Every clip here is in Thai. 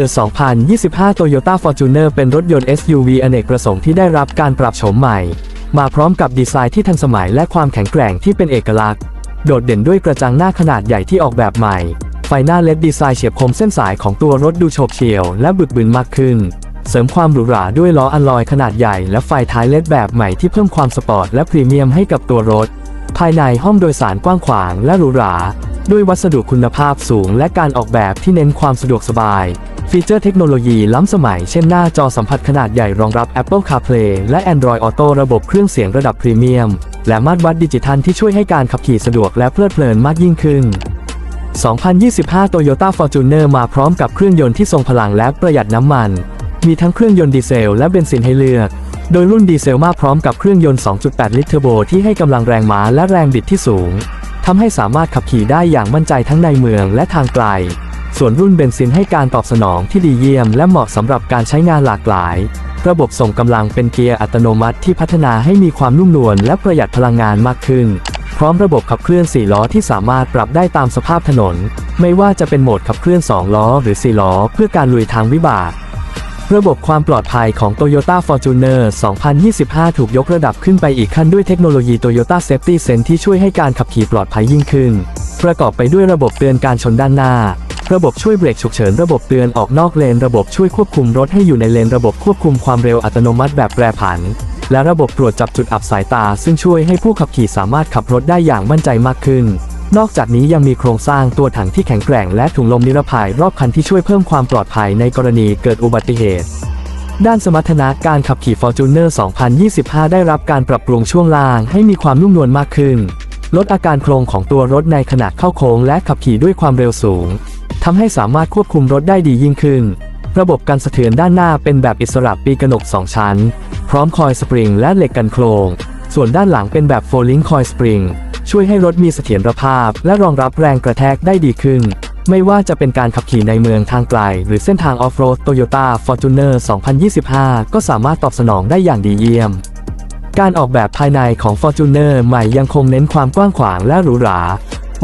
The 2025 Toyota Fortuner เป็นรถยนต์ SUV อเนกประสงค์ที่ได้รับการปรับโฉมใหม่ มาพร้อมกับดีไซน์ที่ทันสมัยและความแข็งแกร่งที่เป็นเอกลักษณ์ โดดเด่นด้วยกระจังหน้าขนาดใหญ่ที่ออกแบบใหม่ ไฟหน้าเล็ดดีไซน์เฉียบคมเส้นสายของตัวรถดูโฉบเฉี่ยวและบึกบึนมากขึ้น เสริมความหรูหราด้วยล้ออัลลอยขนาดใหญ่และไฟท้ายเล็ดแบบใหม่ที่เพิ่มความสปอร์ตและพรีเมียมให้กับตัวรถ ภายในห้องโดยสารกว้างขวางและหรูหรา ด้วยวัสดุคุณภาพสูงและการออกแบบที่เน้นความสะดวกสบาย ฟีเจอร์เทคโนโลยีล้ำสมัยเช่นหน้าจอสัมผัสขนาดใหญ่รองรับ Apple CarPlay และ Android Auto ระบบเครื่องเสียงระดับพรีเมียม และมาตรวัดดิจิทัลที่ช่วยให้การขับขี่สะดวกและเพลิดเพลินมากยิ่งขึ้น 2025 Toyota Fortuner มาพร้อมกับเครื่องยนต์ที่ทรงพลังและประหยัดน้ำมัน มีทั้งเครื่องยนต์ดีเซลและเบนซินให้เลือก โดยรุ่นดีเซลมาพร้อมกับเครื่องยนต์ 2.8 ลิตรเทอร์โบที่ให้กำลังแรงม้าและแรงบิดที่สูงทำให้สามารถขับขี่ได้อย่างมั่นใจทั้งในเมืองและทางไกล ส่วนรุ่นเบนซินให้การตอบสนองที่ดีเยี่ยมและเหมาะสำหรับการใช้งานหลากหลาย ระบบส่งกำลังเป็นเกียร์อัตโนมัติที่พัฒนาให้มีความนุ่มนวลและประหยัดพลังงานมากขึ้น พร้อมระบบขับเคลื่อน 4 ล้อที่สามารถปรับได้ตามสภาพถนน ไม่ว่าจะเป็นโหมดขับเคลื่อน 2 ล้อ หรือ 4 ล้อ เพื่อการลุยทางวิบากระบบความปลอดภัยของ Toyota Fortuner 2025 ถูกยกระดับขึ้นไปอีกขั้นด้วยเทคโนโลยี Toyota Safety Sense ที่ช่วยให้การขับขี่ปลอดภัยยิ่งขึ้น ประกอบไปด้วยระบบเตือนการชนด้านหน้า ระบบช่วยเบรกฉุกเฉินระบบเตือนออกนอกเลนระบบช่วยควบคุมรถให้อยู่ในเลนระบบควบคุมความเร็วอัตโนมัติแบบแปรผัน และระบบตรวจจับจุดอับสายตา ซึ่งช่วยให้ผู้ขับขี่สามารถขับรถได้อย่างมั่นใจมากขึ้น นอกจากนี้ยังมีโครงสร้างตัวถังที่แข็งแกร่งและถุงลมนิรภัยรอบคันที่ช่วยเพิ่มความปลอดภัยในกรณีเกิดอุบัติเหตุ ด้านสมรรถนะการขับขี่ Fortuner 2025 ได้รับการปรับปรุงช่วงล่างให้มีความนุ่มนวลมากขึ้น ลดอาการโครงของตัวรถในขณะเข้าโค้งและขับขี่ด้วยความเร็วสูง ทำให้สามารถควบคุมรถได้ดียิ่งขึ้น ระบบการสะเทือนด้านหน้าเป็นแบบอิสระปีกระหนก 2 ชั้น พร้อมคอยสปริงและเหล็กกันโครง ส่วนด้านหลังเป็นแบบโฟลิงคอยสปริงช่วยให้รถมีเสถียรภาพ และรองรับแรงกระแทกได้ดีขึ้น ไม่ว่าจะเป็นการขับขี่ในเมืองทางไกล หรือเส้นทางออฟโรด Toyota Fortuner 2025 ก็สามารถตอบสนองได้อย่างดีเยี่ยม การออกแบบภายในของ Fortuner ใหม่ยังคงเน้นความกว้างขวางและหรูหรา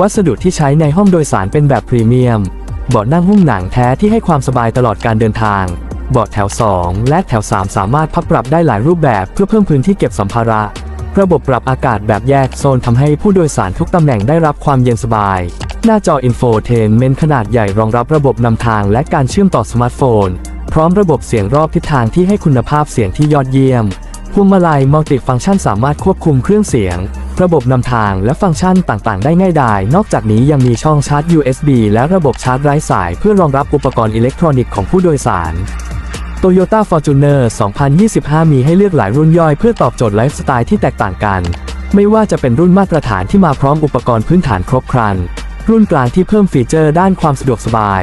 วัสดุที่ใช้ในห้องโดยสารเป็นแบบพรีเมียม เบาะนั่งหุ้มหนังแท้ที่ให้ความสบายตลอดการเดินทาง เบาะแถว 2 และแถว 3 สามารถพับปรับได้หลายรูปแบบเพื่อเพิ่มพื้นที่เก็บสัมภาระ ระบบปรับอากาศแบบแยกโซนทำให้ผู้โดยสารทุกตำแหน่งได้รับความเย็นสบาย หน้าจออินโฟเทนเมนขนาดใหญ่รองรับระบบนำทางและการเชื่อมต่อสมาร์ทโฟน พร้อมระบบเสียงรอบทิศทางที่ให้คุณภาพเสียงที่ยอดเยี่ยมพวงมาลัยมัลติฟังก์ชันสามารถควบคุมเครื่องเสียง ระบบนำทางและฟังก์ชันต่างๆ ได้ง่ายดาย นอกจากนี้ยังมีช่องชาร์จ USB และระบบชาร์จไร้สาย เพื่อรองรับอุปกรณ์อิเล็กทรอนิกส์ของผู้โดยสาร Toyota Fortuner 2025 มีให้เลือกหลายรุ่นย่อยเพื่อตอบโจทย์ไลฟ์สไตล์ที่แตกต่างกัน ไม่ว่าจะเป็นรุ่นมาตรฐานที่มาพร้อมอุปกรณ์พื้นฐานครบครัน รุ่นกลางที่เพิ่มฟีเจอร์ด้านความสะดวกสบาย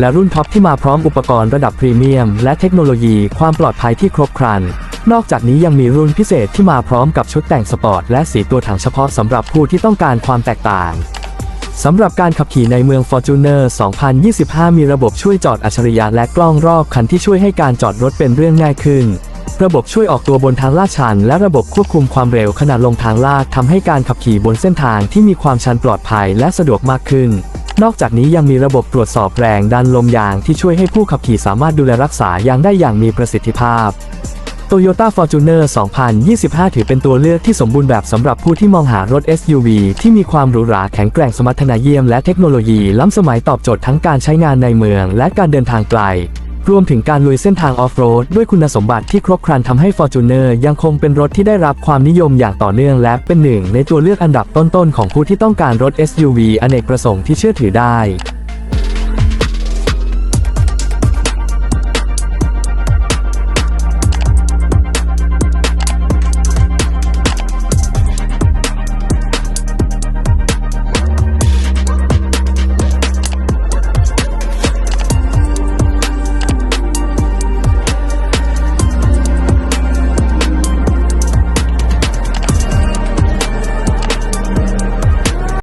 และรุ่นท็อปที่มาพร้อมอุปกรณ์ระดับพรีเมียม และเทคโนโลยีความปลอดภัยที่ครบครัน นอกจากนี้ยังมีรุ่นพิเศษที่มาพร้อมกับชุดแต่งสปอร์ตและสีตัวถังเฉพาะสำหรับผู้ที่ต้องการความแตกต่างสำหรับการขับขี่ในเมือง Fortuner 2025 มีระบบช่วยจอดอัจฉริยะและกล้องรอบคันที่ช่วยให้การจอดรถเป็นเรื่องง่ายขึ้น ระบบช่วยออกตัวบนทางลาดชัน และระบบควบคุมความเร็วขณะลงทางลาดทำให้การขับขี่บนเส้นทางที่มีความชันปลอดภัยและสะดวกมากขึ้น นอกจากนี้ยังมีระบบตรวจสอบแรงดันลมยางที่ช่วยให้ผู้ขับขี่สามารถดูแลรักษายางได้อย่างมีประสิทธิภาพ Toyota Fortuner 2025 ถือเป็นตัวเลือกที่สมบูรณ์แบบสำหรับผู้ที่มองหารถ SUV ที่มีความหรูหราแข็งแกร่งสมรรถนะเยี่ยมและเทคโนโลยีล้ำสมัยตอบโจทย์ทั้งการใช้งานในเมืองและการเดินทางไกล รวมถึงการลุยเส้นทางออฟโรดด้วยคุณสมบัติที่ครบครันทำให้ Fortuner ยังคงเป็นรถที่ได้รับความนิยมอย่างต่อเนื่องและเป็นหนึ่งในตัวเลือกอันดับต้นๆของผู้ที่ต้องการรถ SUV อเนกประสงค์ที่เชื่อถือได้